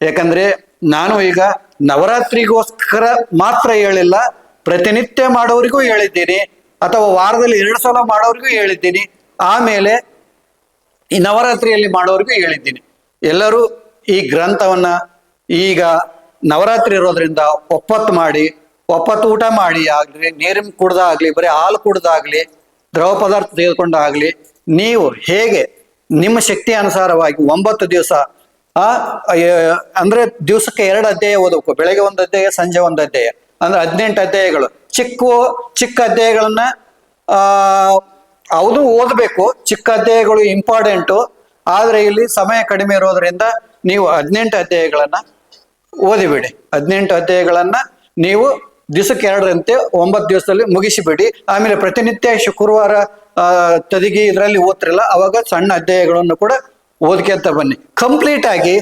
ಯಾಕಂದ್ರೆ ನಾನು ಈಗ ನವರಾತ್ರಿಗೋಸ್ಕರ ಮಾತ್ರ ಹೇಳಿಲ್ಲ, ಪ್ರತಿನಿತ್ಯ ಮಾಡೋರಿಗೂ ಹೇಳಿದ್ದೀನಿ, ಅಥವಾ ವಾರದಲ್ಲಿ ಎರಡು ಸಲ ಮಾಡೋರಿಗೂ ಹೇಳಿದ್ದೀನಿ, ಆಮೇಲೆ ಈ ನವರಾತ್ರಿಯಲ್ಲಿ ಮಾಡೋರಿಗೂ ಹೇಳಿದ್ದೀನಿ. ಎಲ್ಲರೂ ಈ ಗ್ರಂಥವನ್ನ ಈಗ ನವರಾತ್ರಿ ಇರೋದ್ರಿಂದ ಒಪ್ಪತ್ತು ಮಾಡಿ, ಒಪ್ಪತ್ತು ಊಟ ಮಾಡಿ ಆಗ್ಲಿ, ನೀರಿನ ಕುಡ್ದಾಗ್ಲಿ ಬರೀ ಹಾಲು ಕುಡ್ದಾಗ್ಲಿ ದ್ರವ ಪದಾರ್ಥ ತೆಗೆದುಕೊಂಡಾಗ್ಲಿ ನೀವು ಹೇಗೆ ನಿಮ್ಮ ಶಕ್ತಿ ಅನುಸಾರವಾಗಿ ಒಂಬತ್ತು ದಿವಸ ಆ ಅಂದ್ರೆ ದಿವಸಕ್ಕೆ ಎರಡು ಅಧ್ಯಾಯ ಓದಬೇಕು. ಬೆಳಗ್ಗೆ ಒಂದು ಅಧ್ಯಾಯ, ಸಂಜೆ ಒಂದು ಅಧ್ಯಾಯ. ಅಂದ್ರೆ ಹದಿನೆಂಟು ಅಧ್ಯಾಯಗಳು. ಚಿಕ್ಕ ಚಿಕ್ಕ ಅಧ್ಯಾಯಗಳನ್ನ, ಆ, ಹೌದು, ಓದಬೇಕು. ಚಿಕ್ಕ ಅಧ್ಯಾಯಗಳು ಇಂಪಾರ್ಟೆಂಟು ಆದ್ರೆ ಇಲ್ಲಿ ಸಮಯ ಕಡಿಮೆ ಇರೋದ್ರಿಂದ ನೀವು ಹದಿನೆಂಟು ಅಧ್ಯಾಯಗಳನ್ನ ಓದಿಬಿಡಿ. ಹದಿನೆಂಟು ಅಧ್ಯಾಯಗಳನ್ನ ನೀವು ದಿವಸಕ್ಕೆ ಎರಡರಂತೆ ಒಂಬತ್ತು ದಿವಸದಲ್ಲಿ ಮುಗಿಸಿಬಿಡಿ. ಆಮೇಲೆ ಪ್ರತಿನಿತ್ಯ ಶುಕ್ರವಾರ ತದಿಗಿ ಇದರಲ್ಲಿ ಓದ್ತಿರಲ್ಲ, ಅವಾಗ ಸಣ್ಣ ಅಧ್ಯಾಯಗಳನ್ನು ಕೂಡ ಓದ್ಕೊಂತ ಬನ್ನಿ. ಕಂಪ್ಲೀಟ್ ಆಗಿ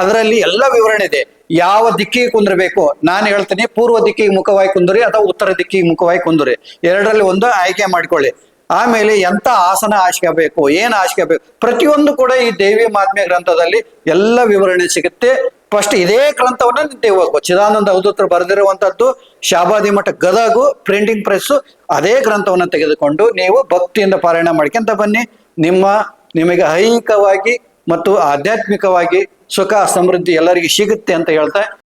ಅದರಲ್ಲಿ ಎಲ್ಲ ವಿವರಣೆ ಇದೆ. ಯಾವ ದಿಕ್ಕಿಗೆ ಕುಂದಿರಬೇಕು? ನಾನು ಹೇಳ್ತೀನಿ, ಪೂರ್ವ ದಿಕ್ಕಿಗೆ ಮುಖವಾಗಿ ಕುಂದ್ರಿ ಅಥವಾ ಉತ್ತರ ದಿಕ್ಕಿಗೆ ಮುಖವಾಗಿ ಕುಂದ್ರಿ. ಎರಡರಲ್ಲಿ ಒಂದು ಆಯ್ಕೆ ಮಾಡ್ಕೊಳ್ಳಿ. ಆಮೇಲೆ ಎಂತ ಆಸನ ಹಾಸ್ಕೋಬೇಕು ಏನು ಹಾಸ್ಕೋಬೇಕು ಪ್ರತಿಯೊಂದು ಕೂಡ ಈ ದೇವಿ ಮಾತ್ಮೆ ಗ್ರಂಥದಲ್ಲಿ ಎಲ್ಲ ವಿವರಣೆ ಸಿಗುತ್ತೆ. ಫಸ್ಟ್ ಇದೇ ಗ್ರಂಥವನ್ನ ನೀವು ಚಿದಾನಂದ ಅವಧೂತರು ಬರೆದಿರುವಂತದ್ದು ಶಾಬಾದಿ ಮಠ ಗದಗು ಪ್ರಿಂಟಿಂಗ್ ಪ್ರೆಸ್ ಅದೇ ಗ್ರಂಥವನ್ನ ತೆಗೆದುಕೊಂಡು ನೀವು ಭಕ್ತಿಯಿಂದ ಪಾರಾಯಣ ಮಾಡ್ಕೊಂತ ಬನ್ನಿ. ನಿಮ್ಮ ನಿಮಗೆ ಐಹಿಕವಾಗಿ ಮತ್ತು ಆಧ್ಯಾತ್ಮಿಕವಾಗಿ ಸುಖ ಸಮೃದ್ಧಿ ಎಲ್ಲರಿಗೂ ಸಿಗುತ್ತೆ ಅಂತ ಹೇಳ್ತಾ